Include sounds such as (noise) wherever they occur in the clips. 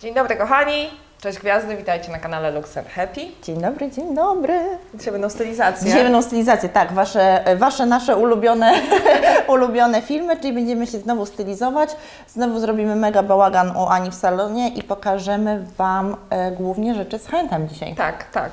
Dzień dobry kochani, cześć gwiazdy, witajcie na kanale Lux and Happy. Dzień dobry, dzień dobry. Dzisiaj będą stylizacje. Dzisiaj będą stylizacje, tak, wasze, wasze nasze ulubione, (laughs) ulubione filmy, czyli będziemy się znowu stylizować. Znowu zrobimy mega bałagan u Ani w salonie i pokażemy Wam e, głównie rzeczy z H&M dzisiaj. Tak, tak.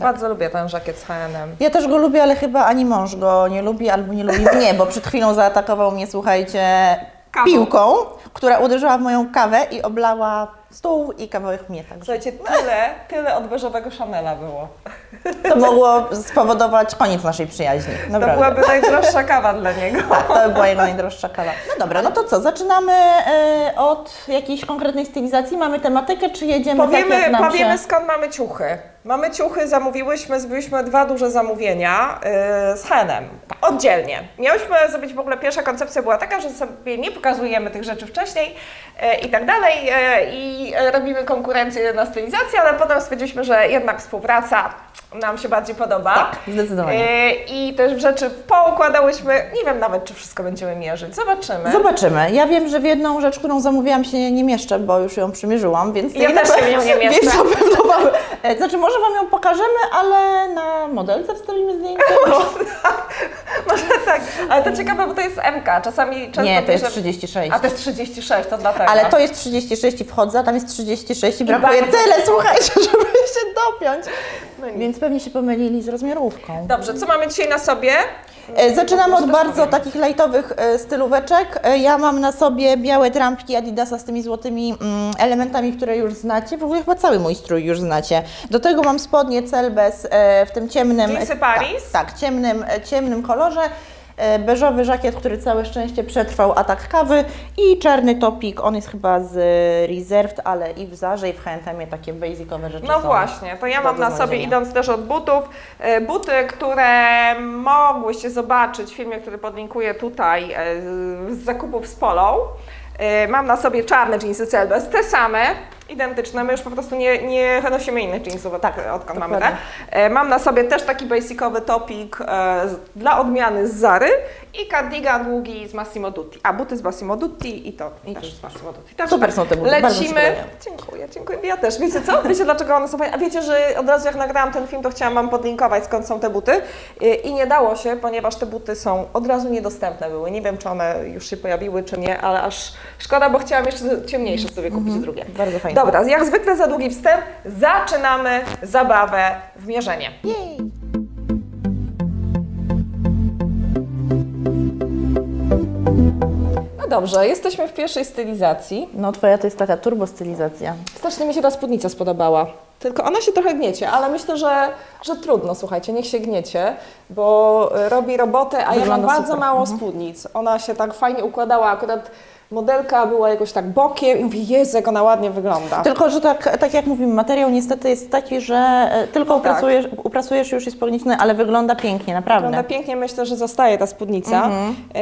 Bardzo lubię ten żakiet z H&M. Ja też go lubię, ale chyba ani mąż go nie lubi, albo nie lubi mnie, bo przed chwilą zaatakował mnie, słuchajcie, Kawą. piłką, która uderzyła w moją kawę i oblała stół i kawałek mnie także. Słuchajcie, tyle, tyle od beżowego Chanela było. To mogło spowodować koniec naszej przyjaźni. To Naprawdę. byłaby najdroższa kawa dla niego. (laughs) Tak, to by była jego najdroższa kawa. No dobra, no to co, zaczynamy e, od jakiejś konkretnej stylizacji? Mamy tematykę, czy jedziemy tak, Powiemy, jak nam powiemy się... skąd mamy ciuchy. Mamy ciuchy, zamówiłyśmy, zrobiliśmy dwa duże zamówienia yy, z H&M, oddzielnie. Miałyśmy zrobić w ogóle, pierwsza koncepcja była taka, że sobie nie pokazujemy tych rzeczy wcześniej yy, i tak dalej i yy, robimy konkurencję na stylizację, ale potem stwierdziliśmy, że jednak współpraca nam się bardziej podoba. Tak, zdecydowanie. Yy, I też rzeczy poukładałyśmy, nie wiem nawet, czy wszystko będziemy mierzyć, zobaczymy. Zobaczymy. Ja wiem, że w jedną rzecz, którą zamówiłam się nie mieszczę, bo już ją przymierzyłam, więc... Ja też się nie (laughs) mieszczę. Więc na pewno e, Znaczy, może Wam ją pokażemy, ale na modelce wstawimy zdjęcie. (laughs) Może tak, ale to ciekawe, bo to jest MK, czasami często Nie, to jest bierze- 36. A to jest 36, to dlatego. Ale to jest 36 i wchodzę, a tam jest 36 i brakuje bardzo tyle, słuchajcie, (laughs) żeby się dopiąć. No nic. Więc pewnie się pomylili z rozmiarówką. Dobrze, co mamy dzisiaj na sobie? E, Zaczynamy od bardzo takich lightowych e, stylóweczek. E, Ja mam na sobie białe trampki Adidasa z tymi złotymi mm, elementami, które już znacie. W ogóle chyba cały mój strój już znacie. Do tego mam spodnie Celbes e, w tym ciemnym... Jeansy Paris? Tak, tak ciemnym, e, ciemnym kolorze. E, Beżowy żakiet, który całe szczęście przetrwał atak kawy i czarny topik, on jest chyba z Reserved, ale i w Zarze i w H&M takie basicowe rzeczy No są. właśnie, to ja mam na sobie, znalezienia. idąc też od butów, e, buty, które mogłyście zobaczyć w filmie, który podlinkuję tutaj, e, z zakupów z Polą. Mam na sobie czarne jeansy Celbes, te same, identyczne, my już po prostu nie, nie nosimy innych jeansów, Tak, odkąd mamy te. dokładnie. E, Mam na sobie też taki basicowy topik e, dla odmiany z Zary i cardigan długi z Massimo Dutti. A buty z Massimo Dutti i to też z Massimo Dutti. Także Super tak, są te buty, Lecimy. Dziękuję, dziękuję. Ja też. Wiecie co? Wiecie dlaczego one są fajne? A wiecie, że od razu jak nagrałam ten film, to chciałam Wam podlinkować skąd są te buty I- i nie dało się, ponieważ te buty są od razu niedostępne były. Nie wiem, czy one już się pojawiły, czy nie, ale aż szkoda, bo chciałam jeszcze ciemniejsze sobie kupić drugie. Bardzo fajnie. Dobra, jak zwykle za długi wstęp, zaczynamy zabawę w mierzenie. Jej. No dobrze, jesteśmy w pierwszej stylizacji. No twoja to jest taka turbo stylizacja. Strasznie mi się ta spódnica spodobała. Tylko ona się trochę gniecie, ale myślę, że, że trudno, słuchajcie, niech się gniecie, bo robi robotę, a ja mam Wygląda bardzo super. mało Mhm. spódnic. Ona się tak fajnie układała, akurat modelka była jakoś tak bokiem i mówię, Jezu, jak ona ładnie wygląda. Tylko, że tak, tak jak mówimy, materiał niestety jest taki, że e, tylko No tak. upracujesz, upracujesz już jest pognieciony, ale wygląda pięknie, naprawdę. Wygląda pięknie, myślę, że zostaje ta spódnica.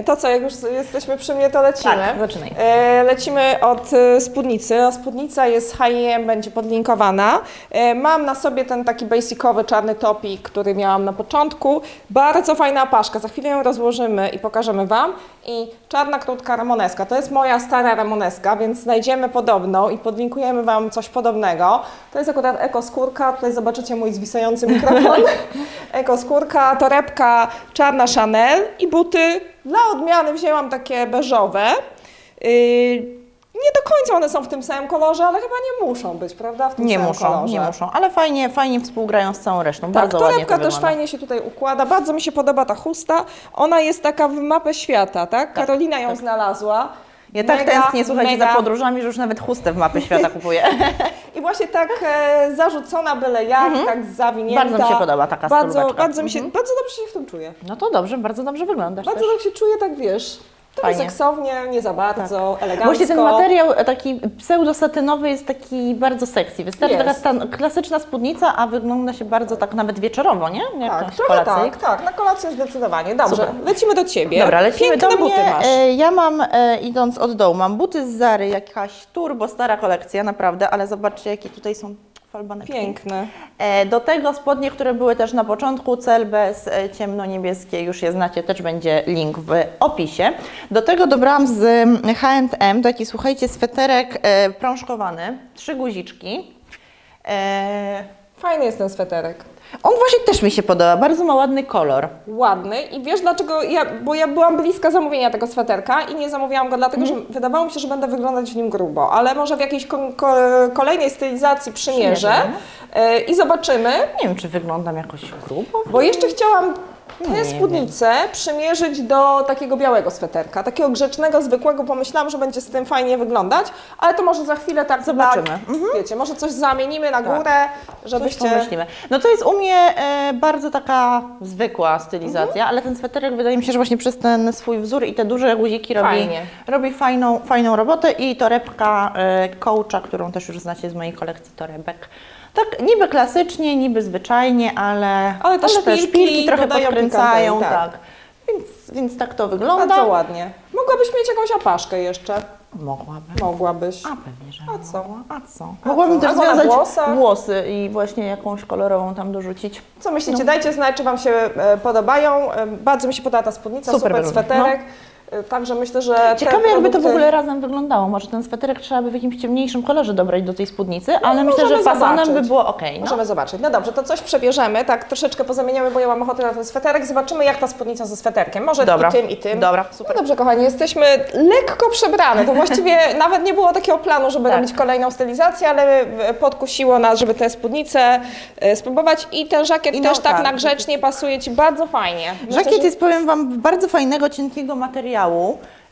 Y, To co, jak już jesteśmy przy mnie, to lecimy. Mhm. Tak, zaczynaj. E, Lecimy od e, spódnicy. A Spódnica jest H&M, będzie podlinkowana. E, Mam na sobie ten taki basicowy czarny topik, który miałam na początku. Bardzo fajna paszka. Za chwilę ją rozłożymy i pokażemy Wam. I czarna krótka ramoneska. To jest moja stara ramoneska, więc znajdziemy podobną i podlinkujemy Wam coś podobnego. To jest akurat ekoskórka. Tutaj zobaczycie mój zwisający mikrofon. (laughs) ekoskórka, torebka czarna Chanel i buty. Dla odmiany wzięłam takie beżowe. Yy, nie do końca one są w tym samym kolorze, ale chyba nie muszą być, prawda? W tym Nie samym muszą, kolorze. nie muszą, ale fajnie, fajnie współgrają z całą resztą. Tak, Bardzo ładnie torebka to też fajnie się tutaj układa. Bardzo mi się podoba ta chusta. Ona jest taka w mapę świata, tak? Karolina ją znalazła. Ja tak Mega, tęsknię, słuchajcie, mega. za podróżami, że już nawet chustę w mapy świata (laughs) kupuję. I właśnie tak e, zarzucona byle jak, tak zawinięta. Bardzo mi się podoba taka bardzo, bardzo mi się, bardzo dobrze się w tym czuję. No to dobrze, bardzo dobrze wyglądasz Bardzo też. tak się czuję, tak wiesz, Fajnie. seksownie, nie za bardzo, elegancko. Właśnie ten materiał e, taki pseudosatynowy jest taki bardzo sexy. Wystarczy Jest. taka stan, klasyczna spódnica, a wygląda się bardzo tak nawet wieczerowo, nie? Jak Tak, trochę tak, tak, na kolację zdecydowanie. Dobrze, Super. lecimy do Ciebie. Dobra, lecimy Piękne do buty mnie. masz. E, Ja mam, e, idąc od dołu, mam buty z Zary, jakaś turbo stara kolekcja, naprawdę, ale zobaczcie, jakie tutaj są falbaneczki. Piękne. E, Do tego spodnie, które były też na początku, cel bez e, ciemno-niebieskie, już je znacie, też będzie link w opisie. Do tego dobrałam z H&M taki, słuchajcie, sweterek e, prążkowany, trzy guziczki. Fajny jest ten sweterek. On właśnie też mi się podoba, bardzo ma ładny kolor. Ładny i wiesz dlaczego? Ja, bo ja byłam bliska zamówienia tego sweterka i nie zamówiłam go dlatego, Mhm. że wydawało mi się, że będę wyglądać w nim grubo, ale może w jakiejś ko- ko- kolejnej stylizacji przymierzę e, i zobaczymy, Nie wiem, czy wyglądam jakoś grubo. bo jeszcze chciałam tę Nie spódnicę przymierzyć do takiego białego sweterka, takiego grzecznego, zwykłego. Pomyślałam, że będzie z tym fajnie wyglądać, ale to może za chwilę tak Zobaczymy. Tak, wiecie, może coś zamienimy na Tak. górę, Coś żebyście... pomyślimy. No to jest u mnie e, bardzo taka zwykła stylizacja, Mhm. ale ten sweterek wydaje mi się, że właśnie przez ten swój wzór i te duże guziki robi, Fajnie. robi fajną, fajną robotę i torebka e, coacha, którą też już znacie z mojej kolekcji torebek. Tak niby klasycznie, niby zwyczajnie, ale, Ale te szpilki trochę dodają podkręcają, pikanterii, tak. Więc, więc tak to wygląda. Bardzo ładnie. Mogłabyś mieć jakąś apaszkę jeszcze. Mogłabym. Mogłabyś. A pewnie, że A co? A co? Mogłabym też związać włosy i właśnie jakąś kolorową tam dorzucić. Co myślicie? Dajcie znać, czy Wam się e, podobają. E, bardzo mi się podoba ta spódnica, Super super, sweterek. E, Także myślę, że te Ciekawe jakby to w produkty- ogóle razem wyglądało. Może ten sweterek trzeba by w jakimś ciemniejszym kolorze dobrać do tej spódnicy, ale myślę, że No, fasonem by było ok. No. Możemy zobaczyć. No dobrze, to coś przebierzemy, tak troszeczkę pozamieniamy, bo ja mam ochotę na ten sweterek. Zobaczymy, jak ta spódnica ze sweterkiem. Może Dobra. i tym, i tym. Dobra, No super. dobrze, kochani, jesteśmy lekko przebrane. To właściwie (laughs) nawet nie było takiego planu, żeby Tak. robić kolejną stylizację, ale podkusiło nas, żeby tę spódnicę e, spróbować. I ten żakiet I też no tak tak. na grzecznie pasuje Ci bardzo fajnie. Myślę, Żakiet że- jest, powiem Wam, bardzo fajnego, cienkiego materiału.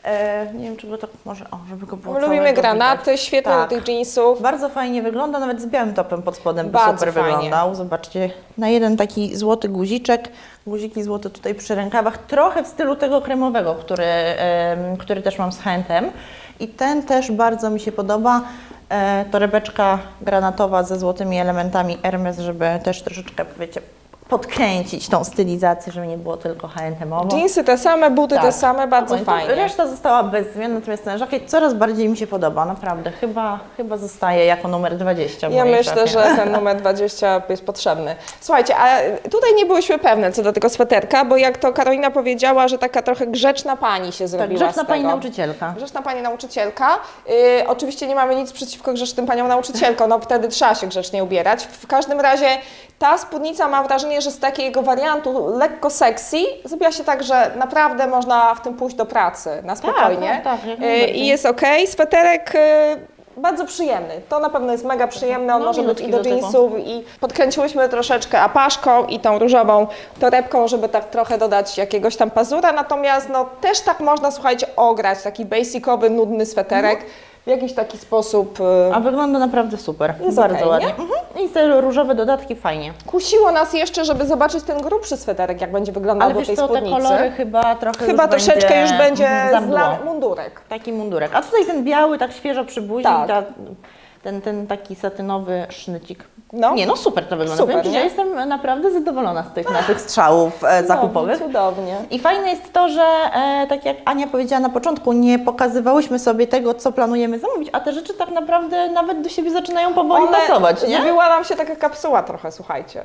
E, nie wiem, czy go tak może, o, żeby go było My lubimy całego granaty, widać. świetne Tak. do tych jeansów. Bardzo fajnie wygląda, nawet z białym topem pod spodem by Bardzo super fajnie. wyglądał. Zobaczcie, na jeden taki złoty guziczek, guziki złote tutaj przy rękawach, trochę w stylu tego kremowego, który, em, który też mam z H&M. I ten też bardzo mi się podoba. E, torebeczka granatowa ze złotymi elementami Hermes, żeby też troszeczkę, wiecie, podkręcić tą stylizację, żeby nie było tylko H&M-owo. Jeansy te same, buty te Tak. same, bardzo No i to fajnie. Reszta została bez zmian, natomiast ten żakiet coraz bardziej mi się podoba, naprawdę. Chyba, chyba zostaje jako numer 20 w Ja mojej myślę, szafie. że ten (laughs) numer 20 jest potrzebny. Słuchajcie, a tutaj nie byłyśmy pewne co do tego sweterka, bo jak to Karolina powiedziała, że taka trochę grzeczna pani się Tak, zrobiła grzeczna z pani tego. nauczycielka. Grzeczna pani nauczycielka. Yy, oczywiście nie mamy nic przeciwko grzecznym paniom nauczycielkom, no wtedy trzeba się grzecznie ubierać. W każdym razie ta spódnica mam wrażenie, że z takiego wariantu lekko sexy zrobiła się tak, że naprawdę można w tym pójść do pracy na spokojnie. tak, tak, najbardziej. I jest ok. Sweterek yy, bardzo przyjemny. To na pewno jest mega przyjemny. On No, może być i do do tego. jeansów i podkręciłyśmy troszeczkę apaszką i tą różową torebką, żeby tak trochę dodać jakiegoś tam pazura. Natomiast no też tak można, słuchajcie, ograć taki basicowy, nudny sweterek w jakiś taki sposób. yy, A wygląda naprawdę super. Jest Bardzo ładnie. nie? Mhm. I te różowe dodatki fajnie. Kusiło nas jeszcze, żeby zobaczyć ten grubszy sweterek, jak będzie wyglądał Ale do wiesz tej co, te spódnicy. kolory chyba trochę Chyba już troszeczkę będzie, już będzie zla mundurek. Taki mundurek. A tutaj ten biały, tak świeżo przy buzi, Tak. ta, ten, ten taki satynowy sznycik. No. Nie, no super to wygląda. Super, Powiem nie? jestem naprawdę zadowolona z tych naszych strzałów e, zakupowych. No, cudownie. I fajne jest to, że e, tak jak Ania powiedziała na początku, nie pokazywałyśmy sobie tego, co planujemy zamówić, a te rzeczy tak naprawdę nawet do siebie zaczynają powoli pasować, nie? Zrobiła nam się taka kapsuła trochę, słuchajcie.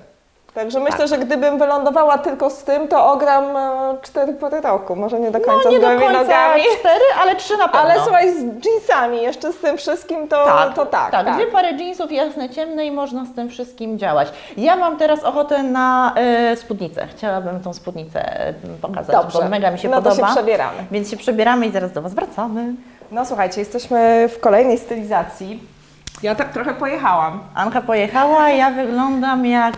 Także myślę, Tak. że gdybym wylądowała tylko z tym, to ogram e, cztery pory roku. Może nie do końca No nie z do gołymi końca nogami. cztery, ale trzy na pewno. Ale słuchaj, z jeansami jeszcze z tym wszystkim, to tak. To tak, tak. Dwie pary jeansów jasne, ciemne i można z tym wszystkim działać. Ja mam teraz ochotę na e, spódnicę. Chciałabym tą spódnicę e, pokazać, Dobrze. bo mega mi się no podoba. to się przebieramy. Więc się przebieramy i zaraz do Was wracamy. No słuchajcie, jesteśmy w kolejnej stylizacji. Ja tak trochę pojechałam. Anka pojechała, ja wyglądam jak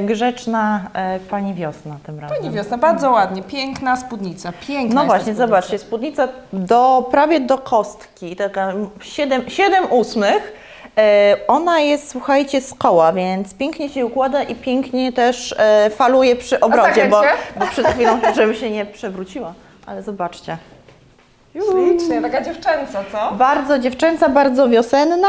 grzeczna e, pani wiosna tym razem. Pani wiosna, bardzo ładnie, piękna spódnica, piękna No właśnie, spódnica. zobaczcie, spódnica do, prawie do kostki, taka 7, 7 ósmych. E, ona jest, słuchajcie, z koła, więc pięknie się układa i pięknie też e, faluje przy obrocie, bo, bo przed chwilą, (laughs) żeby się nie przewróciła. Ale zobaczcie. Ślicznie, taka dziewczęca, co? Bardzo dziewczęca, bardzo wiosenna.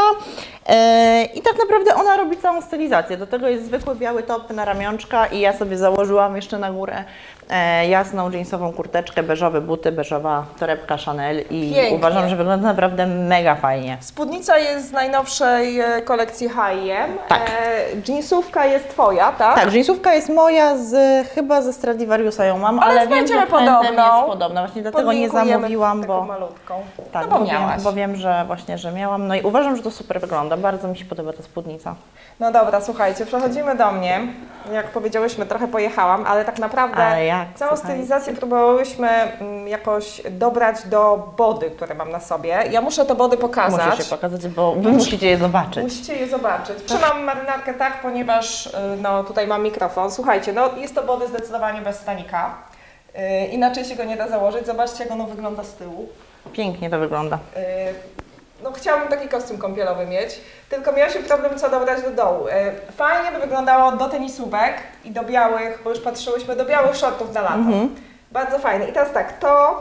E, I tak naprawdę ona robi całą stylizację. Do tego jest zwykły biały top na ramionczka i ja sobie założyłam jeszcze na górę e, jasną jeansową kurteczkę, beżowe buty, beżowa torebka Chanel i Pięknie. uważam, że wygląda naprawdę mega fajnie. Spódnica jest z najnowszej e, kolekcji H&M. Tak. Jeansówka jest twoja, tak? Tak, jeansówka jest moja z chyba ze Stradivariusa ją mam, Ale ale, wiem, że podobną. jest podobna. Właśnie dlatego nie zamówiłam, bo malutką. tak, no bo wiem, bo wiem, że właśnie, że miałam. No i uważam, że to super wygląda. Bardzo mi się podoba ta spódnica. No dobra, słuchajcie, przechodzimy do mnie. Jak powiedziałyśmy, trochę pojechałam, ale tak naprawdę Ale jak, całą słuchajcie. stylizację próbowałyśmy mm, jakoś dobrać do body, które mam na sobie. Ja muszę te body pokazać. Muszę się pokazać, bo wy musicie je zobaczyć. Musicie je zobaczyć. Trzymam marynarkę tak, ponieważ y, no, tutaj mam mikrofon. Słuchajcie, no, jest to body zdecydowanie bez stanika. Y, inaczej się go nie da założyć. Zobaczcie, jak ono wygląda z tyłu. Pięknie to wygląda. Y, No, chciałabym taki kostium kąpielowy mieć, tylko miałam problem, co dobrać do dołu. Y, Fajnie by wyglądało do tenisówek i do białych, bo już patrzyłyśmy, do białych shortów na lato. Bardzo fajne. I teraz tak, to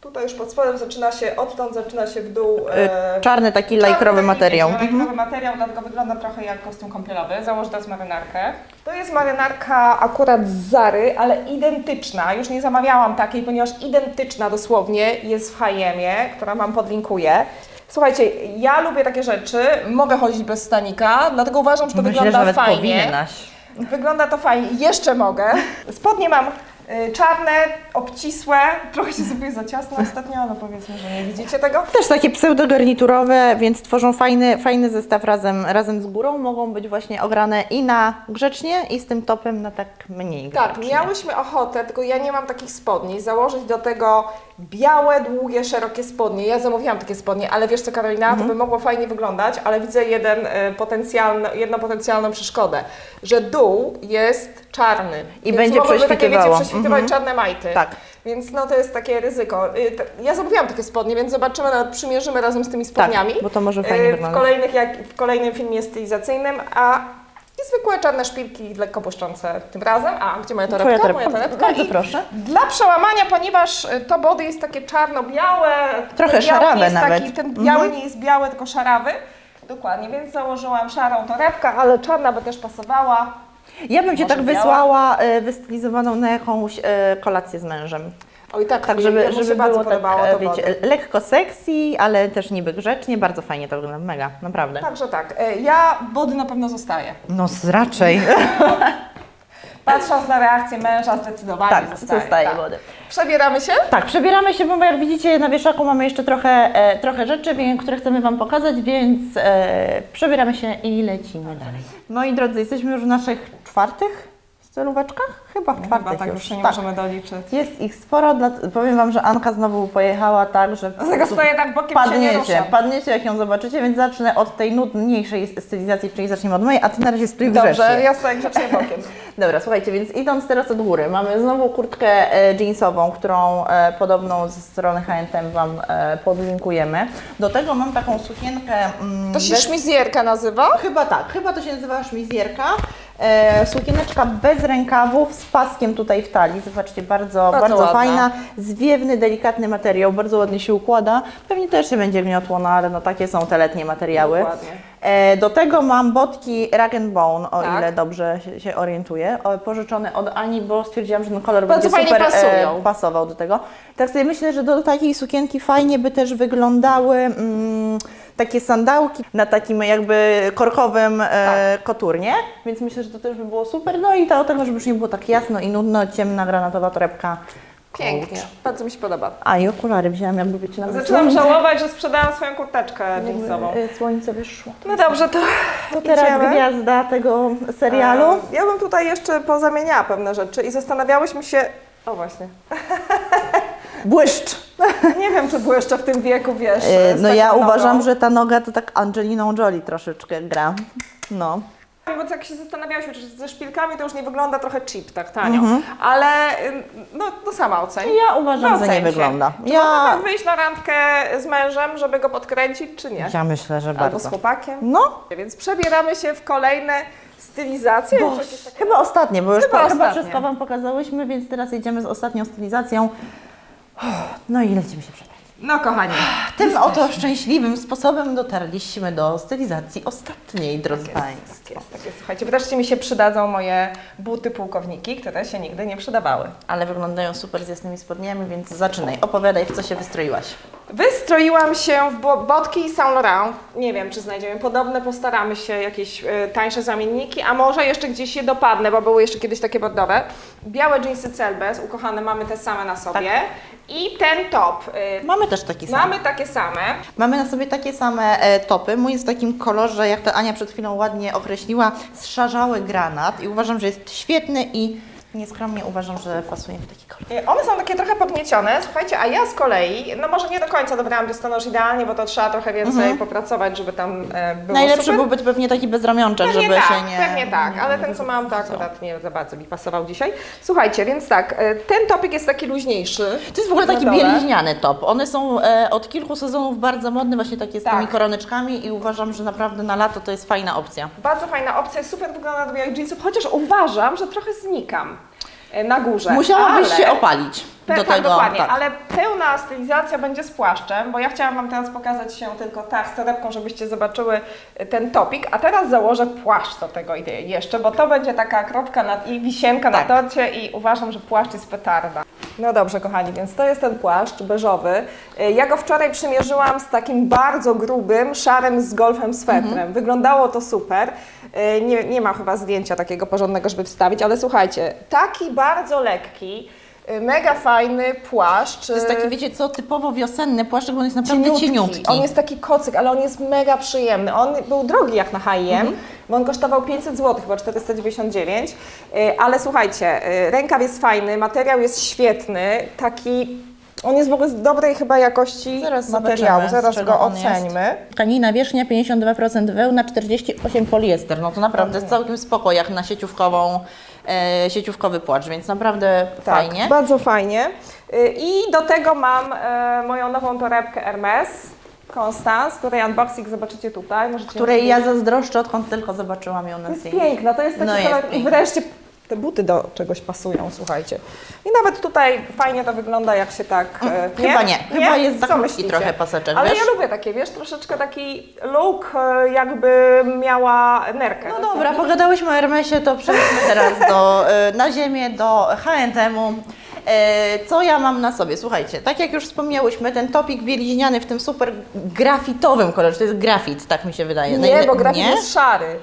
tutaj już pod spodem zaczyna się, odtąd zaczyna się w dół. e, Y, Czarny taki lajkrowy materiał. wiecie, Mhm. Lajkrowy materiał, dlatego wygląda trochę jak kostium kąpielowy. Założę teraz marynarkę. To jest marynarka akurat z Zary, ale identyczna. Już nie zamawiałam takiej, ponieważ identyczna dosłownie jest w H&M-ie, która Wam podlinkuję. Słuchajcie, ja lubię takie rzeczy, mogę chodzić bez stanika, dlatego uważam, że to Myślę, że wygląda nawet fajnie. powinnaś. Wygląda to fajnie. Jeszcze mogę. Spodnie mam czarne, obcisłe. Trochę się sobie za ciasno ostatnio, no powiedzmy, że nie widzicie tego. Też takie pseudogarniturowe, więc tworzą fajny, fajny zestaw razem, razem z górą. Mogą być właśnie ograne i na grzecznie, i z tym topem na tak mniej Tak, grzecznie. miałyśmy ochotę, tylko ja nie mam takich spodni, założyć do tego białe, długie, szerokie spodnie. Ja zamówiłam takie spodnie, ale wiesz co Karolina, Mhm. to by mogło fajnie wyglądać, ale widzę jeden, e, potencjalny, jedną potencjalną przeszkodę, że dół jest czarny. I będzie mogłyby takie, wiecie, prześwitywać Mhm. czarne majty. Tak. Więc no to jest takie ryzyko. Y, Ja zamówiłam takie spodnie, więc zobaczymy, nawet przymierzymy razem z tymi spodniami. Tak, bo to może fajnie Y, w, wyglądać. kolejnych, jak, w kolejnym filmie stylizacyjnym, a i zwykłe czarne szpilki lekko błyszczące tym razem. A, gdzie moja torebka? Twoja Moja torebka. torebka. Bardzo I proszę. Dla przełamania, ponieważ y, to body jest takie czarno-białe. Trochę szarawe nawet. Taki, ten Mhm. biały nie jest biały, tylko szarawy. Dokładnie, więc założyłam szarą torebkę, ale czarna by też pasowała. Ja bym Cię Może tak wysłała e, wystylizowaną na jakąś e, kolację z mężem. Oj tak, Tak, żeby, jemu się żeby bardzo było tak, podobało e, to wiecie, body. lekko sexy, ale też niby grzecznie. Bardzo fajnie to wygląda, mega, naprawdę. Także tak, y, ja body na pewno zostaję. No z- raczej. (laughs) Patrząc na reakcję męża, zdecydowanie tak, zostaje. zostaje tak. wody. Przebieramy się? Tak, przebieramy się, bo jak widzicie na wieszaku mamy jeszcze trochę, e, trochę rzeczy, wie- które chcemy Wam pokazać, więc e, przebieramy się i lecimy dalej. No i drodzy, jesteśmy już w naszych czwartych stylóweczkach? Chyba w czwartych Chyba tak już. już nie tak. możemy doliczyć. Jest ich sporo, dla, powiem Wam, że Anka znowu pojechała tak, że (laughs) Dlatego stoję tak bokiem padniecie, padniecie jak ją zobaczycie, więc zacznę od tej nudniejszej stylizacji, czyli zaczniemy od mojej, a Ty na razie stój grzecznie. Dobrze, ja stoję grzecznie bokiem. (laughs) Dobra, słuchajcie, więc idąc teraz od góry, mamy znowu kurtkę e, jeansową, którą e, podobną ze strony H&M Wam e, podlinkujemy. Do tego mam taką sukienkę... Mm, To się bez- szmizjerka nazywa? Chyba tak, chyba to się nazywa szmizjerka. E, sukieneczka bez rękawów z paskiem tutaj w talii. Zobaczcie, bardzo, Bardzo ładna. fajna, zwiewny, delikatny materiał, bardzo ładnie się układa. Pewnie też się będzie gniotło, no ale no takie są te letnie materiały. Dokładnie. E, do tego mam botki Rag and Bone, o Tak. ile dobrze się, się orientuję, o, pożyczone od Ani, bo stwierdziłam, że ten kolor Bardzo będzie fajnie super pasują. pasował do tego. Tak sobie myślę, że do takiej sukienki fajnie by też wyglądały mm, takie sandałki na takim jakby korkowym e, Tak. koturnie, więc myślę, że to też by było super. No i to tego, żeby już nie było tak jasno i nudno, ciemna granatowa torebka. Pięknie, bardzo mi się podoba. A i okulary wzięłam, jakby wiecie, na Zaczynam żałować, że sprzedałam swoją kurteczkę jeansową. Słońce wyszło. No dobrze, to, To teraz idziemy. gwiazda tego serialu. E, Ja bym tutaj jeszcze pozamieniała pewne rzeczy i zastanawiałyśmy się... O właśnie. Błyszcz! Nie wiem, czy było jeszcze w tym wieku, wiesz. Z No ja nogą. uważam, że ta noga to tak Angeliną Jolie troszeczkę gra. No. Bo tak się zastanawiałyśmy, czy ze szpilkami to już nie wygląda trochę cheap, tak tanio. Mhm. Ale ym, no, no sama oceń. Ja uważam, No, że nie wygląda. Czy Ja, wyjść na randkę z mężem, żeby go podkręcić, czy nie? ja myślę, że Albo z bardzo. chłopakiem? No, Więc przebieramy się w kolejne stylizacje. bo, Coś jest takie- chyba ostatnie, bo już Chyba chyba, chyba wszystko Wam pokazałyśmy, więc teraz jedziemy z ostatnią stylizacją. No i lecimy się przebrać. No kochani, Tym oto szczęśliwym sposobem dotarliśmy do stylizacji ostatniej, drodzy Państwo. jest, tak jest. Słuchajcie, wreszcie mi się przydadzą moje buty pułkowniki, które się nigdy nie przydawały. Ale wyglądają super z jasnymi spodniami, więc zaczynaj. Opowiadaj, w co się wystroiłaś. Wystroiłam się w bo- botki Saint Laurent. Nie wiem, czy znajdziemy podobne. Postaramy się jakieś e, tańsze zamienniki, a może jeszcze gdzieś je dopadnę, bo były jeszcze kiedyś takie bordowe. Białe jeansy Celbes, ukochane, mamy te same na sobie. I ten top. e, Mamy też taki sam. Mamy takie same. Mamy na sobie takie same e, topy. Mój jest w takim kolorze, jak to Ania przed chwilą ładnie określiła, zszarzały granat i uważam, że jest świetny i nieskromnie uważam, że pasuje w taki kolor. E, One są takie trochę podniecione, słuchajcie, a ja z kolei, no może nie do końca dobrałam biustonosz idealnie, bo to trzeba trochę więcej popracować, żeby tam e, było Mhm. Najlepszy super. byłby pewnie taki bez ramionczek, Pewnie żeby tak, się nie... pewnie tak, ale ten co mam to akurat nie za bardzo mi pasował dzisiaj. Słuchajcie, więc tak, e, ten topik jest taki luźniejszy. To jest w ogóle taki dole. bieliźniany top. One są e, od kilku sezonów bardzo modne, właśnie takie z Tak. tymi koroneczkami i uważam, że naprawdę na lato to jest fajna opcja. Bardzo fajna opcja, super wygląda do białych jeansów, chociaż uważam, że trochę znikam na górze. Musiałabyś ale... się opalić Pe- do tak, tego. dokładnie, tak. ale pełna stylizacja będzie z płaszczem, bo ja chciałam Wam teraz pokazać się tylko tak, z torebką, żebyście zobaczyły e, ten topik, a teraz założę płaszcz do tego ide- jeszcze, bo to będzie taka kropka na, i wisienka Tak. na torcie i uważam, że płaszcz jest petarda. No dobrze, kochani, więc to jest ten płaszcz beżowy. E, Ja go wczoraj przymierzyłam z takim bardzo grubym, szarym z golfem swetrem. Mhm. Wyglądało to super. E, Nie, nie ma chyba zdjęcia takiego porządnego, żeby wstawić, ale słuchajcie, taki bardzo lekki, mega fajny płaszcz. To jest taki, wiecie co, typowo wiosenny płaszczyk, bo on jest naprawdę cieniutki. cieniutki. On jest taki kocyk, ale on jest mega przyjemny. On był drogi jak na H&M, Mhm. bo on kosztował 500 zł, chyba 499. Y, Ale słuchajcie, y, rękaw jest fajny, materiał jest świetny, taki... On jest w ogóle z dobrej chyba jakości Zaraz materiału, zobaczymy, z zaraz czego go on jest. oceńmy. Tkanina wierzchnia 52% wełna, 48 poliester. No to naprawdę jest całkiem spoko jak na sieciówkową, e, sieciówkowy płaszcz, więc naprawdę fajnie. Tak, bardzo fajnie. Y, I do tego mam e, moją nową torebkę Hermes. Constance, której unboxing zobaczycie tutaj. Możecie Której ja zazdroszczę, odkąd tylko zobaczyłam ją na jest zdjęciu. piękna, to jest taki No jest kolor i piękna. wreszcie te buty do czegoś pasują, słuchajcie. I nawet tutaj fajnie to wygląda, jak się tak... e, Chyba nie, chyba jest za Co krótki myślicie? trochę paseczek, Ale wiesz? ja lubię takie, wiesz, troszeczkę taki look, e, jakby miała nerkę. No dobra, pogadałyśmy o Hermesie, to przejdźmy teraz do, e, na ziemię, do H&M-u. Co ja mam na sobie? Słuchajcie, tak jak już wspomniałyśmy, ten topik bieliźniany w tym super grafitowym kolorze, to jest grafit, tak mi się wydaje. Nie, bo grafik nie? jest szary.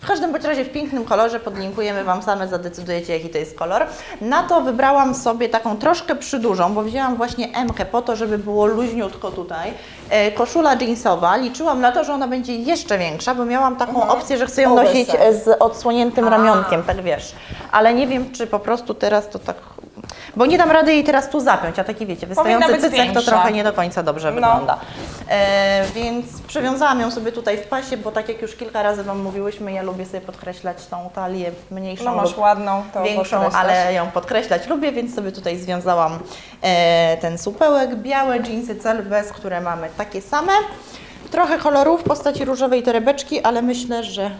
W każdym bądź razie w pięknym kolorze podlinkujemy Wam same, zadecydujecie jaki to jest kolor. Na to wybrałam sobie taką troszkę przydużą, bo wzięłam właśnie M-kę po to, żeby było luźniutko tutaj. E, koszula jeansowa, liczyłam na to, że ona będzie jeszcze większa, bo miałam taką opcję, że chcę ją nosić z odsłoniętym ramionkiem, tak wiesz. Ale nie wiem, czy po prostu teraz to tak... Bo nie dam rady jej teraz tu zapiąć, a taki wiecie, wystający cycek to trochę nie do końca dobrze No. wygląda. E, więc przywiązałam ją sobie tutaj w pasie, bo tak jak już kilka razy Wam mówiłyśmy, ja lubię sobie podkreślać tą talię mniejszą No masz ładną, to większą, podkreślasz. ale ją podkreślać lubię, więc sobie tutaj związałam e, ten supełek, białe jeansy Celbes, które mamy takie same. Trochę kolorów w postaci różowej torebeczki, ale myślę, że,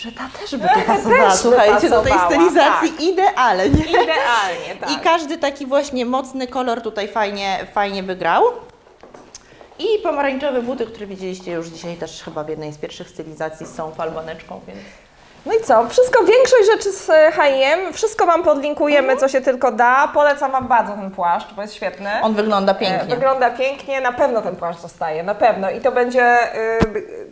że ta też by tu pasowała, Też słuchajcie, do tej stylizacji tak. idealnie. Idealnie, tak. I każdy taki właśnie mocny kolor tutaj fajnie, fajnie by grał. I pomarańczowe buty, które widzieliście już dzisiaj też chyba w jednej z pierwszych stylizacji z tą falbaneczką, więc No i co? Wszystko, większość rzeczy z H&M, wszystko Wam podlinkujemy, co się tylko da. Polecam Wam bardzo ten płaszcz, bo jest świetny. on wygląda E, pięknie. Wygląda pięknie, na pewno ten płaszcz zostaje, na pewno. I to będzie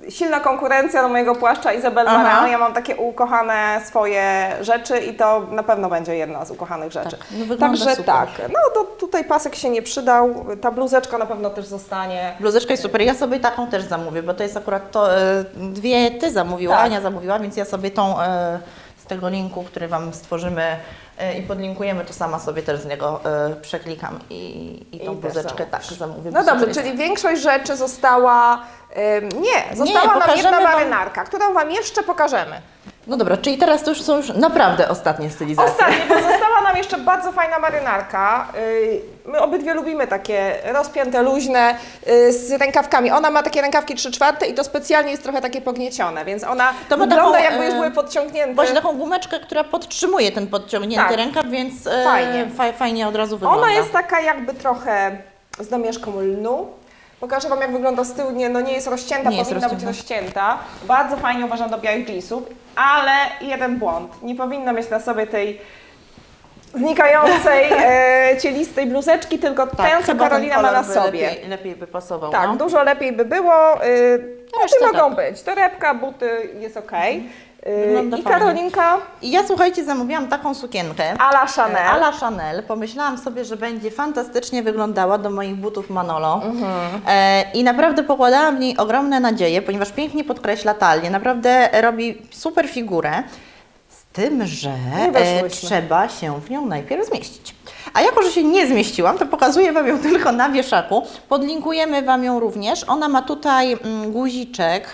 y, silna konkurencja do mojego płaszcza Izabel Aha. Marant. Ja mam takie ukochane swoje rzeczy i to na pewno będzie jedna z ukochanych rzeczy. Tak, no wygląda Także super. tak, no to tutaj pasek się nie przydał, ta bluzeczka na pewno też zostanie. Bluzeczka jest super. Ja sobie taką też zamówię, bo to jest akurat to, e, dwie Ty zamówiła, Tak. Ania zamówiła, więc ja sobie tą e, z tego linku, który Wam stworzymy e, i podlinkujemy, to sama sobie też z niego e, przeklikam i, i tą I też bluzeczkę tak zamówię. No dobrze, czyli większość rzeczy została. ym, nie, została nam pokażemy jedna wam- marynarka, którą Wam jeszcze pokażemy. No dobra, czyli teraz to już są już naprawdę ostatnie stylizacje. Ostatnie, bo została nam jeszcze bardzo fajna marynarka. Yy, My obydwie lubimy takie rozpięte, luźne, yy, z rękawkami. Ona ma takie rękawki 3 czwarte i to specjalnie jest trochę takie pogniecione, więc ona To ma wygląda taką, jakby już e, były podciągnięte. Właśnie taką gumeczkę, która podtrzymuje ten podciągnięty Tak. rękaw, więc e, Fajnie. Fa, fajnie od razu wygląda. Ona jest taka jakby trochę z domieszką lnu. Pokażę Wam, jak wygląda z tyłu. Nie, no nie jest rozcięta, Nie jest powinna być rozcięta. rozcięta. Bardzo fajnie uważam do białych jeansów, ale jeden błąd. Nie powinna mieć na sobie tej znikającej e, cielistej bluzeczki, tylko tę, co Tak, chyba ten Karolina ma kolor na by sobie. Lepiej, lepiej by pasował. Tak, no. dużo lepiej by było. Y, Reszta buty mogą tak. być. Torebka, buty jest ok. Wygląda I fajnie. Karolinka I ja słuchajcie, zamówiłam taką sukienkę. a la Chanel. A la Chanel. Pomyślałam sobie, że będzie fantastycznie wyglądała do moich butów Manolo. E, I naprawdę pokładałam w niej ogromne nadzieje, ponieważ pięknie podkreśla talię. Naprawdę robi super figurę. Tym, że e, trzeba się w nią najpierw zmieścić. A jako, że się nie zmieściłam, to pokazuję Wam ją (laughs) tylko na wieszaku. Podlinkujemy Wam ją również. Ona ma tutaj mm, guziczek,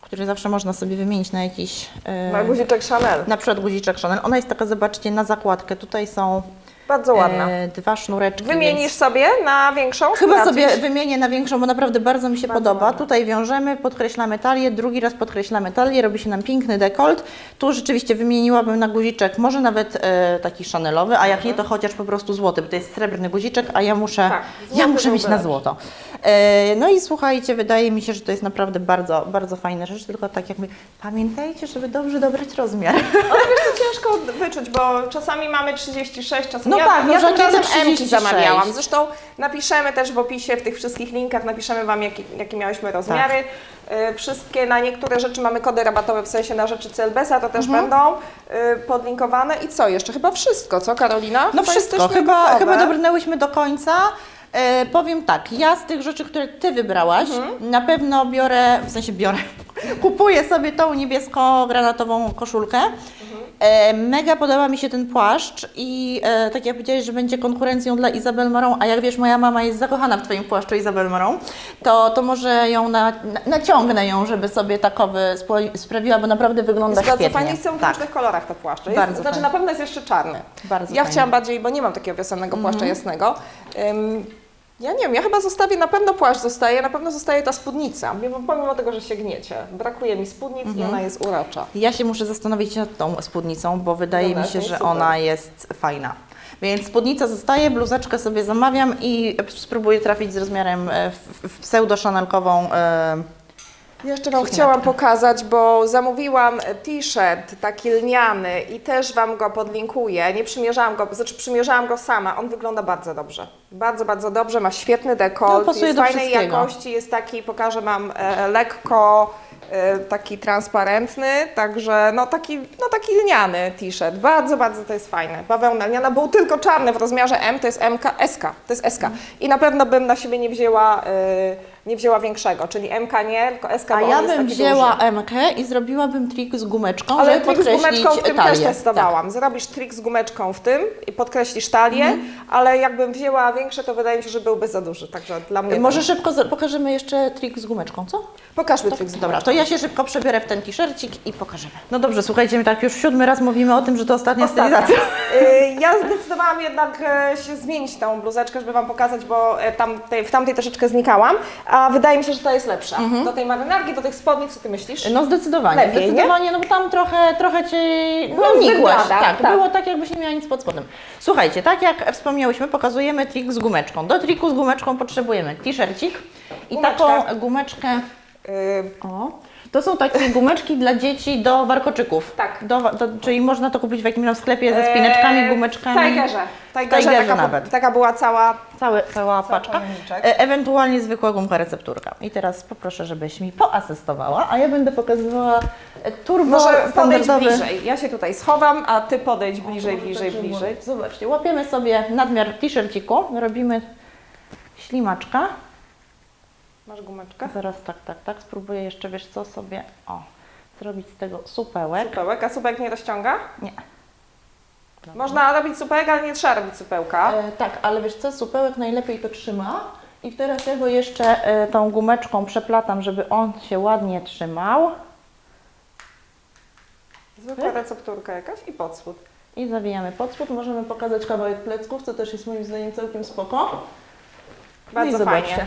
który zawsze można sobie wymienić na jakiś... e, Ma guziczek Chanel. na przykład guziczek Chanel. Ona jest taka, zobaczcie, na zakładkę. Tutaj są Bardzo ładna. e, dwa sznureczki. Wymienisz więc sobie na większą? Chyba Sprawdzisz? sobie wymienię na większą, bo naprawdę bardzo mi się Bardzo podoba. ładna. Tutaj wiążemy, podkreślamy talię, drugi raz podkreślamy talię, robi się nam piękny dekolt. Tu rzeczywiście wymieniłabym na guziczek, może nawet e, taki Chanelowy, a jak nie, to chociaż po prostu złoty, bo to jest srebrny guziczek, a ja muszę, Tak, ja muszę mieć na złoto. E, no i słuchajcie, wydaje mi się, że to jest naprawdę bardzo, bardzo fajna rzecz, tylko tak jak my, pamiętajcie, żeby dobrze dobrać rozmiar. Ale wiesz, to ciężko wyczuć, bo czasami mamy 36, czasami No ja, tak, no ja razem 36. M zamawiałam. Zresztą napiszemy też w opisie, w tych wszystkich linkach, napiszemy Wam, jaki, jakie miałyśmy rozmiary. Y, Wszystkie, na niektóre rzeczy mamy kody rabatowe, w sensie na rzeczy CLBS-a, to też Mhm. będą y, podlinkowane. I co jeszcze? Chyba wszystko, co Karolina? No Chyba wszystko, chyba, chyba dobrnęłyśmy do końca. E, powiem tak, ja z tych rzeczy, które Ty wybrałaś, Mhm. na pewno biorę, w sensie biorę, (laughs) kupuję sobie tą niebiesko-granatową koszulkę. Mhm. E, mega podoba mi się ten płaszcz i e, tak jak powiedziałeś, że będzie konkurencją dla Izabel Marą, a jak wiesz, moja mama jest zakochana w Twoim płaszczu Izabel Marą, to, to może ją na, na, naciągnę ją, żeby sobie takowy spo- sprawiła, bo naprawdę wygląda Jest bardzo świetnie. fajnie są w tak. różnych kolorach te płaszcze. Jest, Bardzo znaczy fajnie. na pewno jest jeszcze czarny. Bardzo ja fajnie. Mhm. chciałam bardziej, bo nie mam takiego wiosennego płaszcza jasnego. Ym, ja nie wiem, ja chyba zostawię, na pewno płaszcz zostaje, na pewno zostaje ta spódnica, mimo, pomimo tego, że się gniecie. Brakuje mi spódnic Mhm. i ona jest urocza. Ja się muszę zastanowić nad tą spódnicą, bo wydaje Dobra, mi się, to że super. ona jest fajna. Więc spódnica zostaje, bluzeczkę sobie zamawiam i spróbuję trafić z rozmiarem e, w, w pseudo-szanelkową. Jeszcze Wam chciałam pokazać, bo zamówiłam t-shirt taki lniany i też Wam go podlinkuję. Nie przymierzałam go, znaczy przymierzałam go sama. On wygląda bardzo dobrze. Bardzo, bardzo dobrze. Ma świetny dekolt, No, pasuje jest do fajnej wszystkiego. jakości, jest taki, pokażę Wam, e, lekko e, taki transparentny, także no taki, no taki lniany t-shirt. Bardzo, bardzo to jest fajne. Bawełna lniana, był tylko czarny w rozmiarze M, to jest MK, SK, to jest SK. I na pewno bym na siebie nie wzięła, e, nie wzięła większego, czyli MK nie, tylko SK, a bo on ja jest bym taki wzięła duży. MK i zrobiłabym trik z gumeczką, Ale żeby trik z gumeczką w tym talię. też testowałam. Zrobisz trik z gumeczką w tym i podkreślisz talię, Mhm. ale jakbym wzięła większe, to wydaje mi się, że byłby za duży. Także dla mnie. Tak. Może szybko pokażemy jeszcze trik z gumeczką, co? pokażmy trik z gumeczką. Dobra, to ja się szybko przebiorę w ten t-shircik i pokażemy. No dobrze, słuchajcie, my tak już siódmy raz mówimy o tym, że to ostatnia Ostatnia. stylizacja. Y, Ja zdecydowałam jednak e, się zmienić tą bluzeczkę, żeby Wam pokazać, bo e, tam, tej, w tamtej troszeczkę znikałam, a wydaje mi się, że ta jest lepsza. Do tej marynarki, do tych spodni, co Ty myślisz? No zdecydowanie, Lepiej, nie? zdecydowanie, no bo tam trochę, trochę Cię No, no, nikłaś, wygląda, tak, tak. było tak jakbyś nie miała nic pod spodem. Słuchajcie, tak jak wspomniałyśmy, pokazujemy trik z gumeczką. Do triku z gumeczką potrzebujemy t-shircik i Gumeczka. taką gumeczkę, Y, o, to są takie gumeczki dla dzieci do warkoczyków. Tak. Do, do, czyli można to kupić w jakimś tam sklepie ze spineczkami, e, gumeczkami. W Tigerze. W Tigerze Tigerze taka, nawet. taka była cała. Całe, cała paczka. pojemniczek. E, ewentualnie zwykła gumka recepturka. I teraz poproszę, żebyś mi poasystowała, a ja będę pokazywała e, turbo Może podejdź bliżej. Ja się tutaj schowam, a Ty podejdź bliżej, bliżej, Tak, bliżej. Zobaczcie, łapiemy sobie nadmiar t-shirciku, robimy ślimaczka. Masz gumeczkę? Zaraz tak, tak, tak, spróbuję jeszcze, wiesz co, sobie, o, zrobić z tego supełek. Supełek, a supełek nie rozciąga? Nie. Można robić supełek, ale nie trzeba robić supełka. E, tak, ale wiesz co, supełek najlepiej to trzyma. I teraz ja go jeszcze e, tą gumeczką przeplatam, żeby on się ładnie trzymał. Zwykła recepturka jakaś i podspód. I zawijamy pod spód. Możemy pokazać kawałek plecków, co też jest moim zdaniem całkiem spoko. No Bardzo zobaczcie.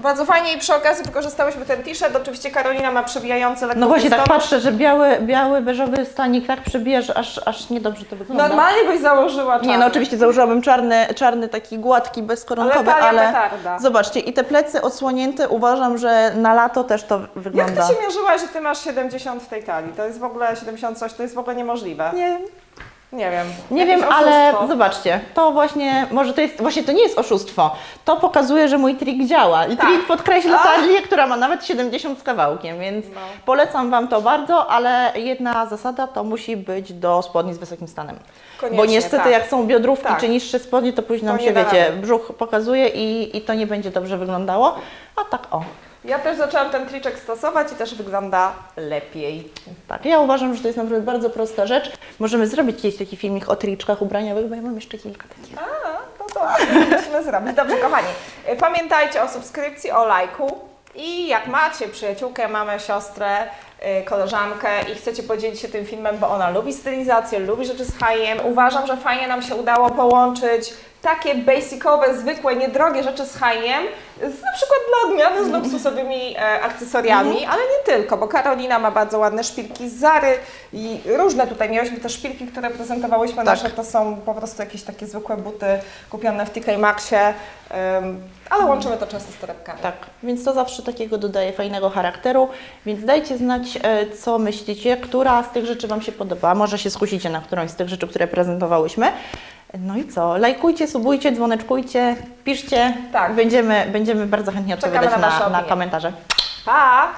Bardzo fajnie i przy okazji wykorzystałyśmy ten t-shirt. Oczywiście Karolina ma przebijający lekko No właśnie tak patrzę, że biały, biały beżowy stanik tak przebija, że aż, aż niedobrze to wygląda. Normalnie byś założyła czarny. Nie, no oczywiście założyłabym czarny, czarny taki gładki, bezkoronkowy, Ale ale, talia petarda. zobaczcie, i te plecy odsłonięte uważam, że na lato też to Jak wygląda. ty się mierzyłaś, że ty masz 70 w tej talii? To jest w ogóle 70 coś, to jest w ogóle niemożliwe. Nie, Nie wiem. nie wiem, ale oszustwo. zobaczcie, to właśnie, może to jest, właśnie to nie jest oszustwo, to pokazuje, że mój trik działa i Tak. trik podkreśla talię, która ma nawet 70 z kawałkiem, więc No. polecam Wam to bardzo, ale jedna zasada to musi być do spodni z wysokim stanem. Koniecznie, Bo niestety tak. jak są biodrówki Tak. czy niższe spodnie, to później To nam się, wiecie, rady. brzuch pokazuje i, i to nie będzie dobrze wyglądało. A tak o, Ja też zaczęłam ten triczek stosować i też wygląda lepiej. tak. Ja uważam, że to jest naprawdę bardzo prosta rzecz. Możemy zrobić kiedyś taki filmik o triczkach ubraniowych, bo ja mam jeszcze kilka takich. A, no to musimy zrobić. Dobrze, kochani. y, Pamiętajcie o subskrypcji, o lajku. I jak macie przyjaciółkę, mamę, siostrę, y, koleżankę i chcecie podzielić się tym filmem, bo ona lubi stylizację, lubi rzeczy z high uważam, że fajnie nam się udało połączyć takie basicowe, zwykłe, niedrogie rzeczy z z na przykład dla odmiany z luksusowymi e, akcesoriami, ale nie tylko, bo Karolina ma bardzo ładne szpilki z Zary i różne tutaj miałyśmy te szpilki, które prezentowałyśmy Tak. nasze, to są po prostu jakieś takie zwykłe buty kupione w TK Maxie, ym, ale łączymy to często z torebkami. Tak, więc to zawsze takiego dodaje fajnego charakteru, więc dajcie znać, e, co myślicie, która z tych rzeczy Wam się podoba. Może się skusicie na którąś z tych rzeczy, które prezentowałyśmy. No i co? Lajkujcie, subujcie, dzwoneczkujcie, piszcie. Tak. Będziemy, będziemy bardzo chętnie Czekamy odpowiadać na na, na komentarze. Pa!